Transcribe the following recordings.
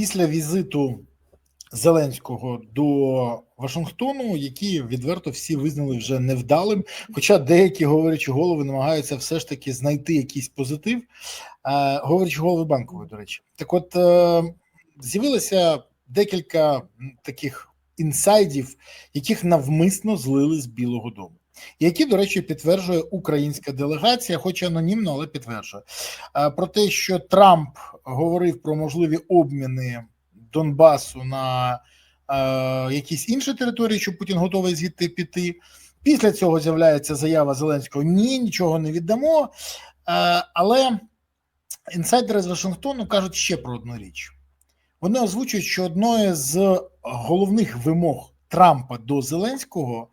після візиту Зеленського до Вашингтону, які відверто всі визнали вже невдалим. Хоча деякі говорячі голови намагаються все ж таки знайти якийсь позитив, е, говорячи голови банкової, до речі, так от е, з'явилося декілька таких інсайдів, яких навмисно злили з Білого Дому. Які, до речі, підтверджує українська делегація, хоч анонімно, але підтверджує Е, про те, що Трамп говорив про можливі обміни Донбасу на е, якісь інші території, що Путін готовий звідти піти. Після цього з'являється заява Зеленського: ні, нічого не віддамо. Е, але інсайдери з Вашингтону кажуть ще про одну річ. Вони озвучують, що одною з головних вимог Трампа до Зеленського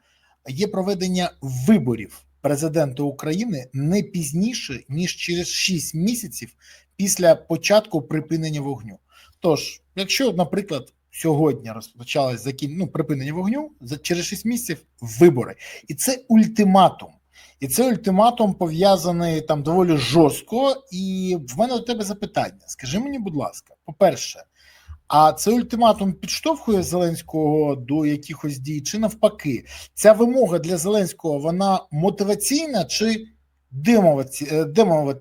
є проведення виборів президента України не пізніше ніж через 6 місяців після початку припинення вогню. Тож, якщо, наприклад, сьогодні розпочалось закін... ну, припинення вогню, за через 6 місяців вибори, і це ультиматум. І це ультиматум пов'язаний там доволі жорстко. І в мене до тебе запитання: скажи мені, будь ласка, по-перше, а це ультиматум підштовхує Зеленського до якихось дій, чи навпаки, ця вимога для Зеленського вона мотиваційна чи е,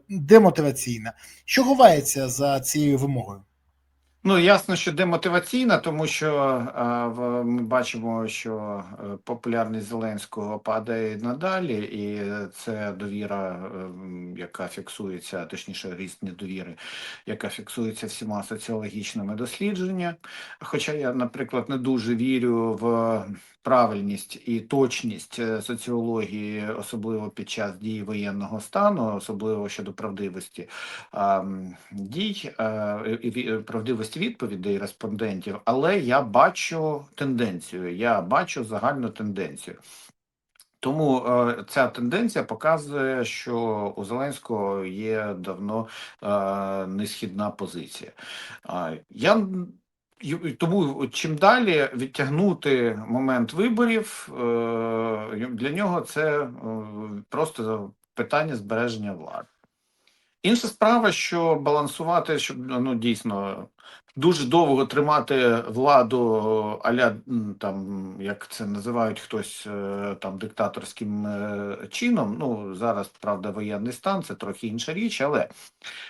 демотиваційна? Що ховається за цією вимогою? Ну, ясно, що демотиваційна, тому що ми бачимо, що е, популярність Зеленського падає надалі, і це довіра, е, яка фіксується, точніше, ріст недовіри, яка фіксується всіма соціологічними дослідженнями. Хоча я, наприклад, не дуже вірю в правильність і точність е, соціології, особливо під час дії воєнного стану, особливо щодо правдивості дій е, і правдивості відповідей респондентів, але я бачу тенденцію. Я бачу загальну тенденцію. Тому е, ця тенденція показує, що у Зеленського є давно е, несхідна позиція. А, я тому чим далі відтягнути момент виборів, е, для нього це е, просто питання збереження влади. Інша справа, що балансувати, щоб ну дійсно дуже довго тримати владу аля там, як це називають хтось е, там диктаторським е, чином. Ну зараз правда воєнний стан, це трохи інша річ, але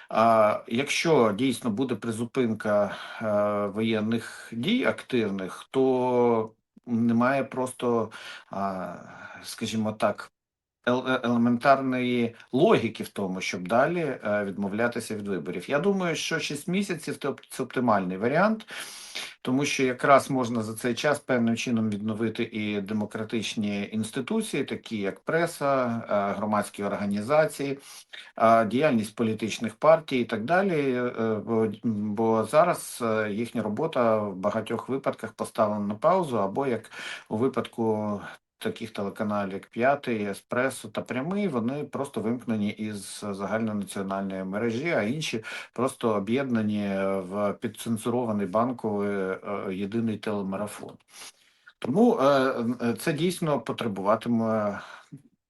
а, якщо дійсно буде призупинка е, воєнних дій активних, то немає просто, а, скажімо так, елементарної логіки в тому, щоб далі е, відмовлятися від виборів. Я думаю, що 6 місяців це оптимальний варіант, тому що якраз можна за цей час певним чином відновити і демократичні інституції, такі як преса, е, громадські організації, е, діяльність політичних партій і так далі. е, Бо, зараз е, їхня робота в багатьох випадках поставлена на паузу, або як у випадку таких телеканалів, як П'ятий, Еспресо та Прямий, вони просто вимкнені із загальнонаціональної мережі, а інші просто об'єднані в підцензурований банковий е, єдиний телемарафон. Тому е, е, це дійсно потребуватиме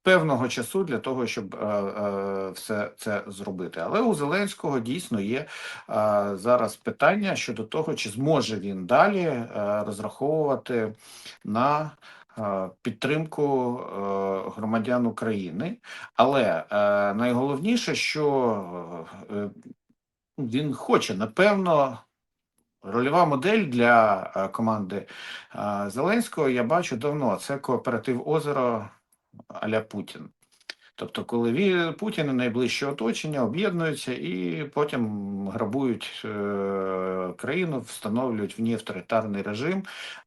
певного часу для того, щоб е, е, все це зробити. Але у Зеленського дійсно є е, зараз питання щодо того, чи зможе він далі е, розраховувати на підтримку е, громадян України. Але е, найголовніше, що е, він хоче, напевно. Рольова модель для е, команди е, Зеленського я бачу давно. Це кооператив озеро аля Путін. Тобто, коли Путін і найближче оточення об'єднуються і потім грабують е, країну, встановлюють в ній авторитарний режим,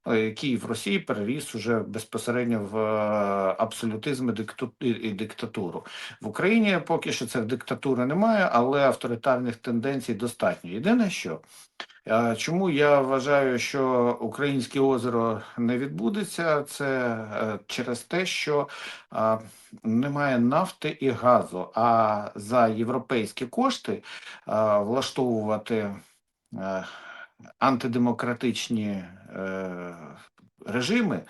е, який в Росії переріс уже безпосередньо в е, абсолютизм і, диктатуру. В Україні поки що це диктатури немає, але авторитарних тенденцій достатньо. Єдине, що Чому я вважаю, що українське озеро не відбудеться? Це е, через те, що немає нафти і газу. А за європейські кошти влаштовувати е, антидемократичні е, режими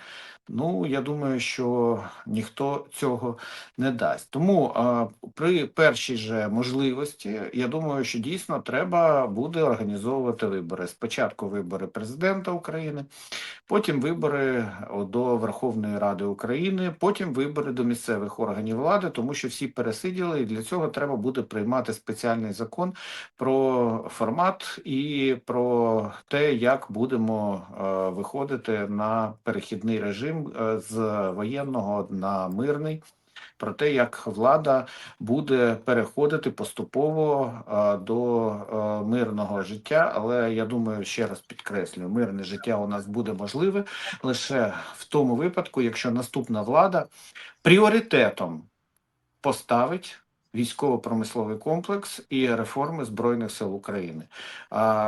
Ну, я думаю, що ніхто цього не дасть. Тому а, при першій же можливості, я думаю, що дійсно треба буде організовувати вибори. Спочатку вибори президента України, потім вибори до Верховної Ради України, потім вибори до місцевих органів влади, тому що всі пересиділи, і для цього треба буде приймати спеціальний закон про формат і про те, як будемо е, виходити на перехідний режим е, з воєнного на мирний. Про те, як влада буде переходити поступово е, до е, мирного життя, але я думаю, ще раз підкреслюю, мирне життя у нас буде можливе лише в тому випадку, якщо наступна влада пріоритетом поставить військово-промисловий комплекс і реформи Збройних сил України.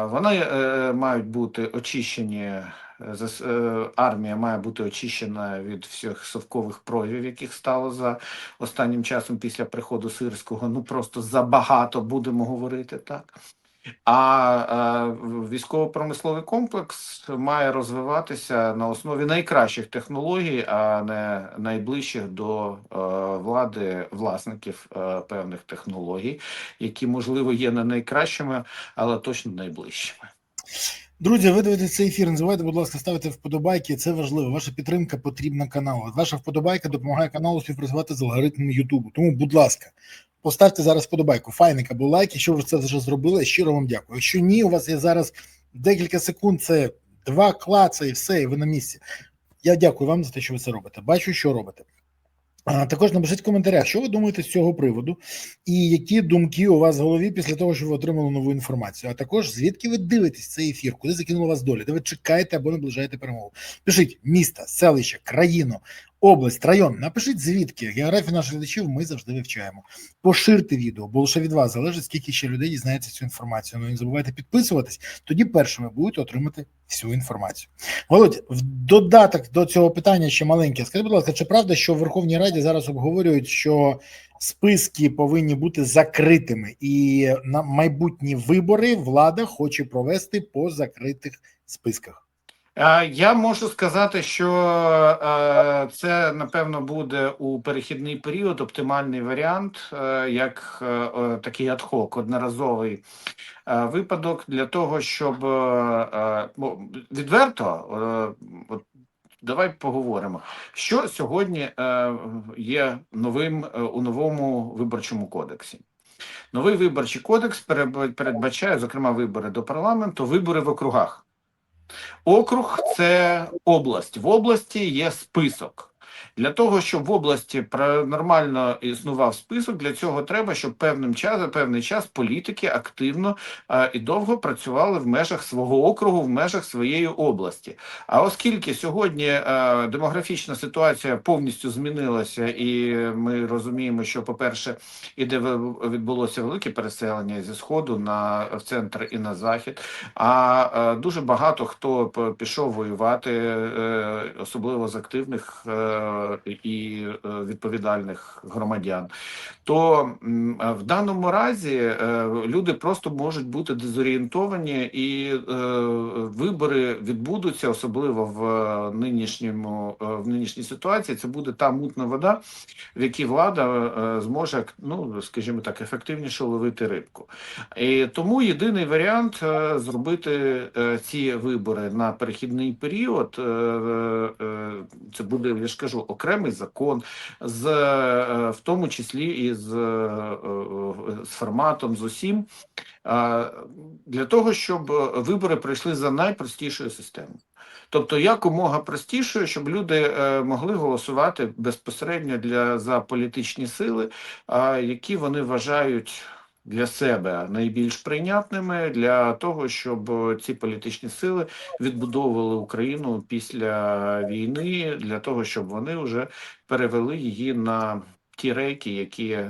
Вони мають бути очищені. Е, е, Армія має бути очищена від всіх совкових проявів, яких стало за останнім часом після приходу сирського. Ну просто забагато будемо говорити так. А е, військово-промисловий комплекс має розвиватися на основі найкращих технологій, а не найближчих до влади власників певних технологій, які можливо є не найкращими, але точно найближчими. Друзі, ви дивитесь цей ефір. Не забувайте, будь ласка, ставити вподобайки. Це важливо. Ваша підтримка потрібна каналу. Ваша вподобайка допомагає каналу співпрацювати з алгоритмом Ютубу. Тому, будь ласка, поставте зараз вподобайку, файник або лайк. Якщо ви це вже зробили, щиро вам дякую. Якщо ні, у вас є зараз декілька секунд, це два клаца і все, і ви на місці. Я дякую вам за те, що ви це робите. Бачу, що робите. Також напишіть в коментарях, що ви думаєте з цього приводу, і які думки у вас в голові після того, що ви отримали нову інформацію. А також звідки ви дивитесь цей ефір, куди закинула вас доля, де ви чекаєте або наближаєте перемогу. Пишіть місто, селище, країну, область, район. Напишіть звідки. Географію наших глядачів ми завжди вивчаємо. Поширте відео, бо лише від вас залежить, скільки ще людей дізнається цю інформацію. Ну і не забувайте підписуватись. Тоді першими будете отримати всю інформацію. Володь, в додаток до цього питання ще маленьке. Скажіть, будь ласка, чи правда, що в Верховній Раді зараз обговорюють, що списки повинні бути закритими, і на майбутні вибори влада хоче провести по закритих списках? Е, Я можу сказати, що е, це напевно буде у перехідний період оптимальний варіант, е, як такий адхок, одноразовий випадок для того, щоб відверто, от давай поговоримо, що сьогодні є новим у новому виборчому кодексі. Новий виборчий кодекс передбачає, зокрема, вибори до парламенту, вибори в округах. Округ це область. В області є список. Для того, щоб в області нормально існував список, для цього треба, щоб певним часом, певний час політики активно а, і довго працювали в межах свого округу, в межах своєї області. А оскільки сьогодні е, демографічна ситуація повністю змінилася, і ми розуміємо, що, по-перше, іде відбулося велике переселення зі сходу на в центр і на захід. А е, дуже багато хто пішов воювати, е, особливо з активних е, і е, відповідальних громадян. То е, в даному разі е, люди просто можуть бути дезорієнтовані, і вибори відбудуться, особливо в нинішньому в нинішній ситуації. Це буде та мутна вода, в якій влада зможе, ну скажімо так, ефективніше ловити рибку. І тому єдиний варіант зробити ці вибори на перехідний період. Це буде, я ж кажу, окремий закон, з е, в тому числі і з, е, е, з форматом, з усім, для того, щоб вибори пройшли за найпростішою системою. Тобто якомога простішою, щоб люди могли голосувати безпосередньо для за політичні сили, які вони вважають для себе найбільш прийнятними для того, щоб ці політичні сили відбудовували Україну після війни, для того, щоб вони вже перевели її на ті рейки, які е,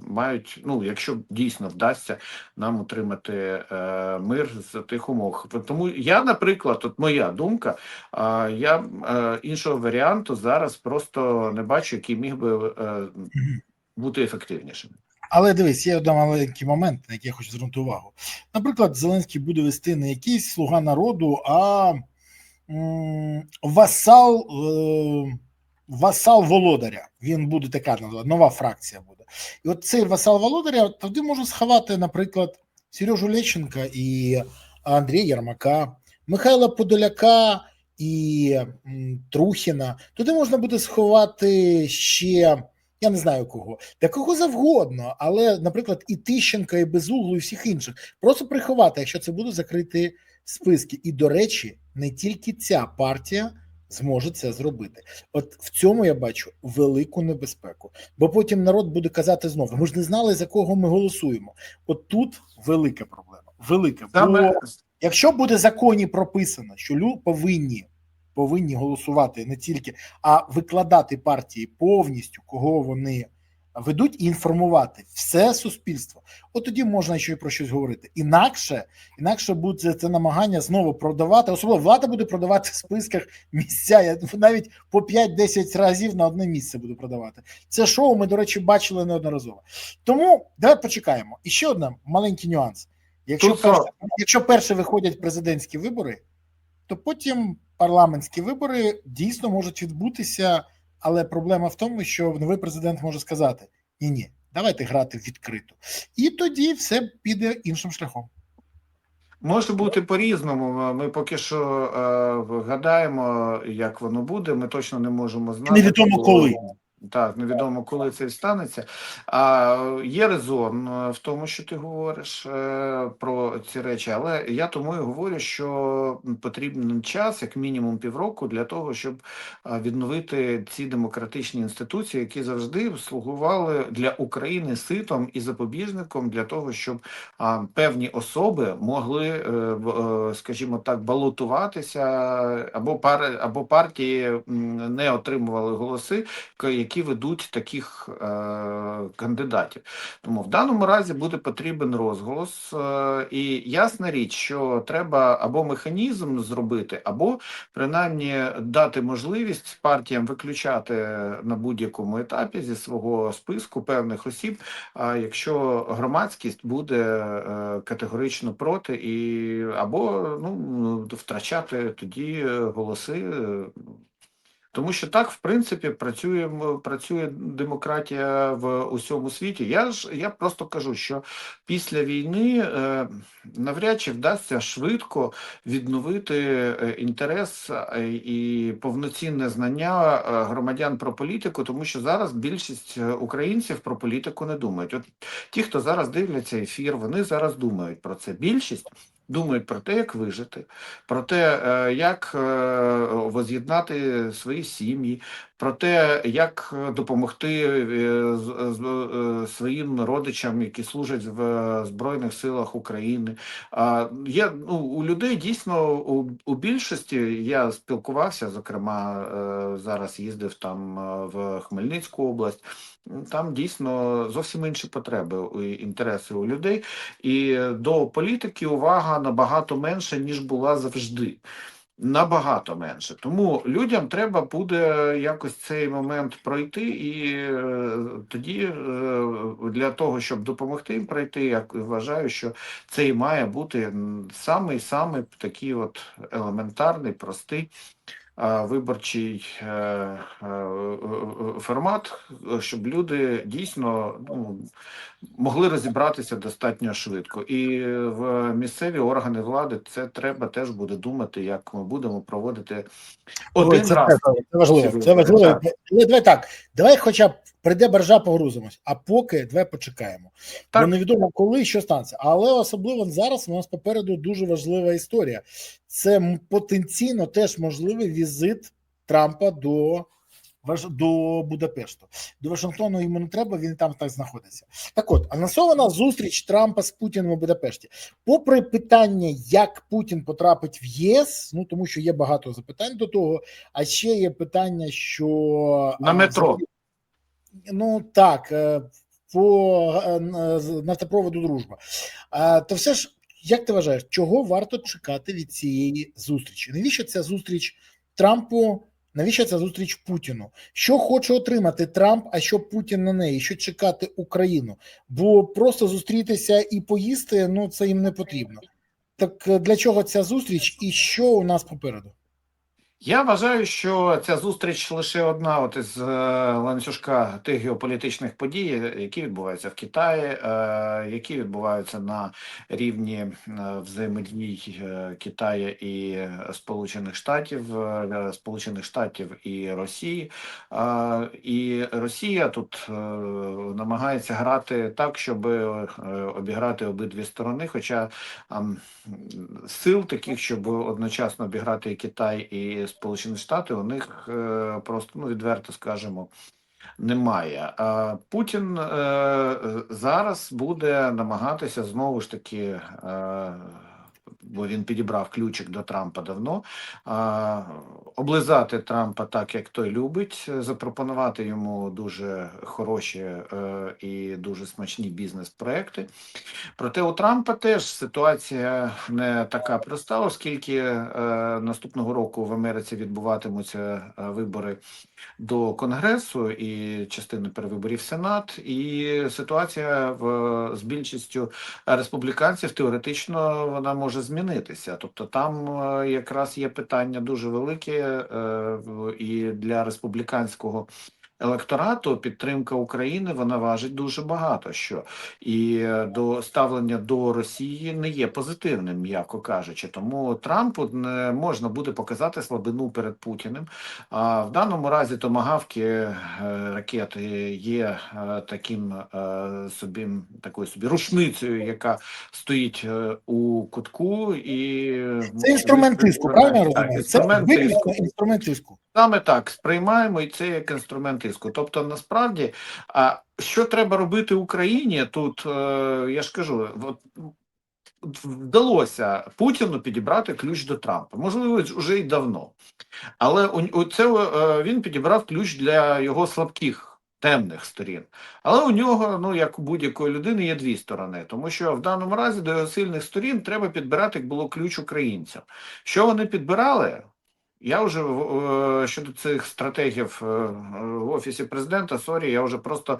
мають, ну якщо дійсно вдасться нам утримати е, мир з тих умов. Тому я, наприклад, от моя думка, е, я е, іншого варіанту зараз просто не бачу, який міг би е, бути ефективнішим. Але дивись, є один маленький момент, на який я хочу звернути увагу. Наприклад, Зеленський буде вести не якийсь слуга народу, а м, васал, е, васал володаря. Він буде така нова фракція буде. І от цей васал володаря тоді може сховати, наприклад, Сережу Лещенка і Андрія Ярмака, Михайла Подоляка і Трухіна. Туди можна буде сховати ще. Я не знаю кого, та кого завгодно, але, наприклад, і Тищенка, і Безуглу, і всіх інших. Просто приховати, якщо це будуть закриті списки. І, до речі, не тільки ця партія зможе це зробити. От в цьому я бачу велику небезпеку. Бо потім народ буде казати знову: ми ж не знали, за кого ми голосуємо. От тут велика проблема. Велика. Бо якщо буде в законі прописано, що лю повинні повинні голосувати не тільки, а викладати партії повністю, кого вони ведуть, і інформувати все суспільство. От тоді можна ще й про щось говорити. Інакше, інакше буде це намагання знову продавати. Особливо влада буде продавати в списках місця. Я навіть по 5-10 разів на одне місце буду продавати. Це шоу ми, до речі, бачили неодноразово. Тому давай почекаємо. І ще один маленький нюанс. Якщо перше, якщо перше виходять президентські вибори, то потім парламентські вибори дійсно можуть відбутися, але проблема в тому, що новий президент може сказати: ні, ні, давайте грати відкрито. І тоді все піде іншим шляхом. Може бути по-різному. Ми поки що е, гадаємо, як воно буде. Ми точно не можемо знати. Невідомо коли. Так, невідомо коли це станеться. А є резон е, в тому, що ти говориш е, про ці речі, але я тому і говорю, що потрібен час, як мінімум півроку, для того, щоб е, відновити ці демократичні інституції, які завжди слугували для України ситом і запобіжником для того, щоб певні особи могли, скажімо так, балотуватися, або пар або партії не отримували голоси, к- які ведуть таких е, кандидатів. Тому в даному разі буде потрібен розголос, е, і ясна річ, що треба або механізм зробити, або принаймні дати можливість партіям виключати на будь-якому етапі зі свого списку певних осіб, а якщо громадськість буде е, категорично проти, і або ну втрачати тоді е, голоси. Тому що так, в принципі, працює, працює демократія в усьому світі. Я ж я просто кажу, що після війни е, навряд чи вдасться швидко відновити е, інтерес е, і повноцінне знання е, громадян про політику, тому що зараз більшість українців про політику не думають. От ті, хто зараз дивляться ефір, вони зараз думають про це. Більшість думають про те, як вижити, про те, е, як е, воз'єднати свої сім'ї, про те, як е, допомогти е, е, своїм родичам, які служать в Збройних силах України. Є ну, у людей дійсно у, у більшості я спілкувався, зокрема, зараз їздив там в Хмельницьку область. Там дійсно зовсім інші потреби і інтереси у людей, і до політики увага набагато менша, ніж була завжди. Набагато менше. Тому людям треба буде якось цей момент пройти, і е, тоді е, для того, щоб допомогти їм пройти, я вважаю, що це і має бути м, самий самий такий от елементарний, простий. Виборчий е, е, е, формат, щоб люди дійсно ну, могли розібратися достатньо швидко. І в місцеві органи влади це треба теж буде думати, як ми будемо проводити один Ой, це, раз. це, важливо. Це важливо. Але давай так. Давай, хоча б прийде боржа, погрузимось, а поки давай почекаємо. Так. Бо невідомо коли що станеться. Але особливо зараз у нас попереду дуже важлива історія. Це потенційно теж можливий візит Трампа до. До Будапешту до Вашингтону йому не треба, він там так знаходиться. Так, от анонсована зустріч Трампа з Путіним у Будапешті. Попри питання, як Путін потрапить в ЄС, ну тому що є багато запитань до того. А ще є питання, що На метро. Ну так, е, по е, нафтопроводу дружба. То все ж, як ти вважаєш, чого варто чекати від цієї зустрічі? Навіщо ця зустріч Трампу? Навіщо ця зустріч Путіну? Що хоче отримати Трамп, а що Путін на неї? Що чекати Україну? Бо просто зустрітися і поїсти ну це їм не потрібно. Так е, для чого ця зустріч і що у нас попереду? Я вважаю, що ця зустріч лише одна от із е, ланцюжка тих геополітичних подій, які відбуваються в Китаї, е, які відбуваються на рівні е, взаємодій е, Китаю і Сполучених Штатів, е, Сполучених Штатів і Росії. Е, І Росія тут е, намагається грати так, щоб е, обіграти обидві сторони. Хоча сил таких, щоб одночасно обіграти і Китай і Сполучені Штати, у них е, просто ну відверто скажемо. Немає. Путін е, зараз буде намагатися знову ж таки, е, бо він підібрав ключик до Трампа давно, облизати Трампа так, як той любить, запропонувати йому дуже хороші е, і дуже смачні бізнес-проекти. Проте у Трампа теж ситуація не така проста, оскільки е, наступного року в Америці відбуватимуться е, вибори до Конгресу і частини перевиборів Сенат, і ситуація в з більшістю республіканців теоретично вона може змінитися. Тобто, там е, якраз є питання дуже велике е, і для республіканського. Електорату підтримка України вона важить дуже багато що і е, до ставлення до Росії не є позитивним, м'яко кажучи. Тому Трампу не можна буде показати слабину перед Путіним. А в даному разі томагавки е, ракети є е, таким собі такою собі рушницею, яка стоїть у кутку, і Це інструмент тиску, правильно розумію? Це інструмент тиску. Саме так сприймаємо і це як інструмент тиску. Тобто, насправді, а що треба робити Україні тут? е, Я ж кажу, от вдалося Путіну підібрати ключ до Трампа. Можливо, вже й давно, але у, це він підібрав ключ для його слабких. Темних сторін, але у нього, ну як у будь-якої людини, є дві сторони, тому що в даному разі до його сильних сторін треба підбирати, як було ключ українцям. Що вони підбирали? Я вже е, щодо цих стратегів е, в офісі президента, сорі, я вже просто е,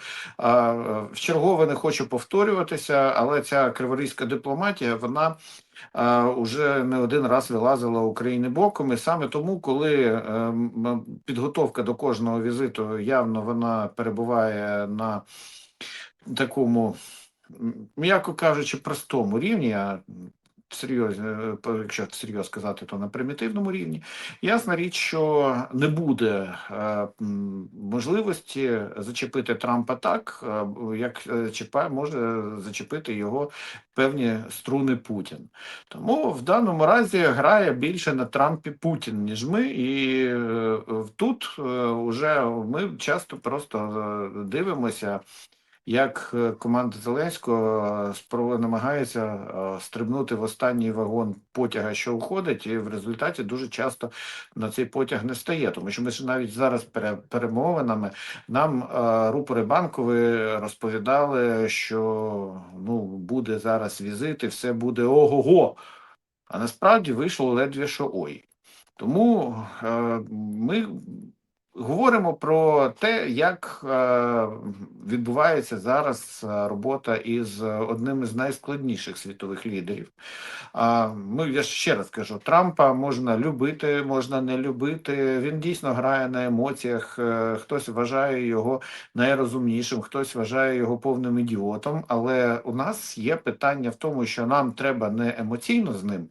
в чергове не хочу повторюватися, але ця криворізька дипломатія, вона уже не один раз вилазила України боком, і саме тому, коли підготовка до кожного візиту явно вона перебуває на такому, м'яко кажучи, простому рівні. а Серйозно, е, якщо серйозно сказати, то на примітивному рівні. Ясна річ, що не буде е, можливості зачепити Трампа так, е, як чіпає, може зачепити його певні струни Путін. Тому в даному разі грає більше на Трампі Путін, ніж ми, і тут вже ми часто просто дивимося як е, команда Зеленського е, намагається е, стрибнути в останній вагон потяга, що уходить, і в результаті дуже часто на цей потяг не стає. Тому що ми ж навіть зараз перемовинами нам рупори банкові розповідали, що ну буде зараз візит, і все буде ого-го. А насправді вийшло ледве що ой. Тому е, ми говоримо про те, як е, відбувається зараз е, робота із одним із найскладніших світових лідерів. А ну я ще раз кажу: Трампа можна любити, можна не любити. Він дійсно грає на емоціях. е, Хтось вважає його найрозумнішим, хтось вважає його повним ідіотом. Але у нас є питання в тому, що нам треба не емоційно з ним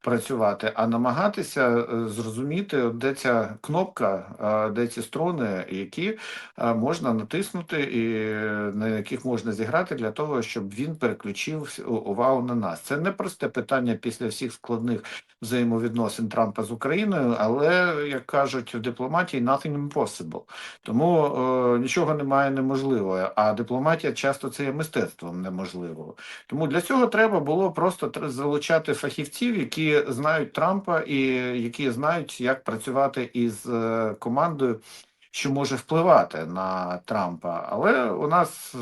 працювати, а намагатися е, зрозуміти, де ця кнопка, де ці струни, які можна натиснути, і е, на яких можна зіграти для того, щоб він переключив увагу на нас. Це не просте питання після всіх складних взаємовідносин Трампа з Україною, але як кажуть в дипломатії, nothing impossible. Тому е, нічого немає неможливого. А дипломатія часто це є мистецтвом неможливого. Тому для цього треба було просто залучати фахівців, які знають Трампа і які знають, як працювати із е, командою, що може впливати на Трампа. Але у нас е,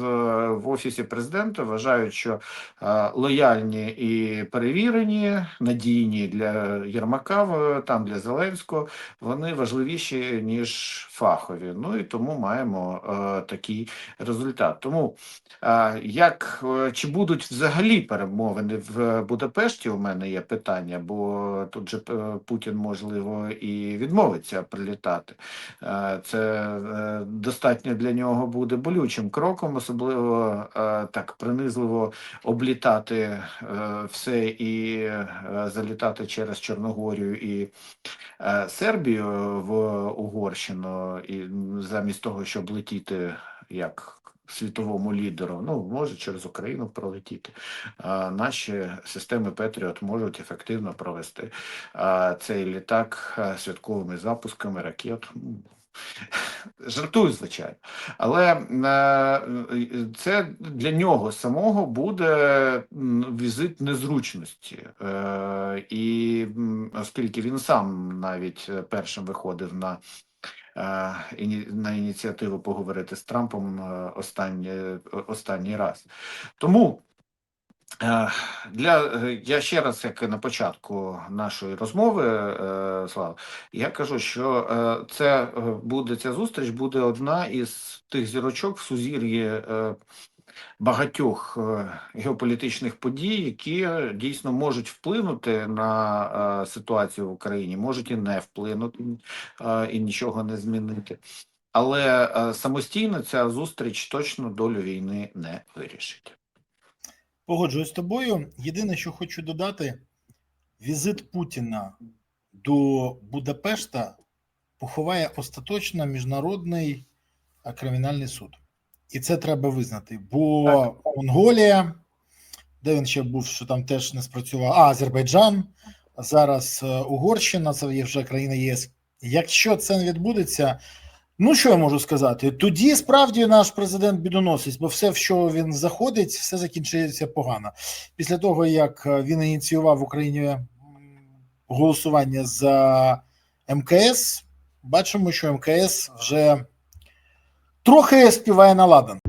в офісі президента вважають, що е, лояльні і перевірені, надійні для Єрмака, там для Зеленського, вони важливіші ніж фахові. Ну і тому маємо е, такий результат. Тому як чи будуть взагалі перемовини в Будапешті? У мене є питання, бо тут же Путін можливо і відмовиться прилітати. Е, Це е, достатньо для нього буде болючим кроком, особливо е, так принизливо облітати е, все і залітати через Чорногорію і Сербію в Угорщину, і замість того, щоб летіти як світовому лідеру, ну може через Україну пролетіти. А наші системи Петріот можуть ефективно провести а, цей літак святковими запусками ракет. Жартую, звичайно, але е, це для нього самого буде візит незручності, Е, і оскільки він сам навіть е, першим виходив на на ініціативу поговорити з Трампом останнє, останній раз. Тому для е, я ще раз, як на початку нашої розмови, е, Слава, я кажу, що е, це е, буде ця зустріч, буде одна із тих зірочок в сузір'ї е, багатьох е, геополітичних подій, які е, дійсно можуть вплинути на е, ситуацію в Україні, можуть і не вплинути е, і нічого не змінити. Але е, самостійно ця зустріч точно долю війни не вирішить. Погоджуюсь з тобою. Єдине, що хочу додати: візит Путіна до Будапешта поховає остаточно міжнародний кримінальний суд. І це треба визнати. Бо Монголія, де він ще був, що там теж не спрацював, а Азербайджан, зараз е, Угорщина, це є вже країна ЄС. Якщо це не відбудеться, ну що я можу сказати? Тоді справді наш президент бідоносить, бо все, в що він заходить, все закінчується погано. Після того, як е, він ініціював в Україні голосування за МКС, бачимо, що МКС вже трохи співає на ладан.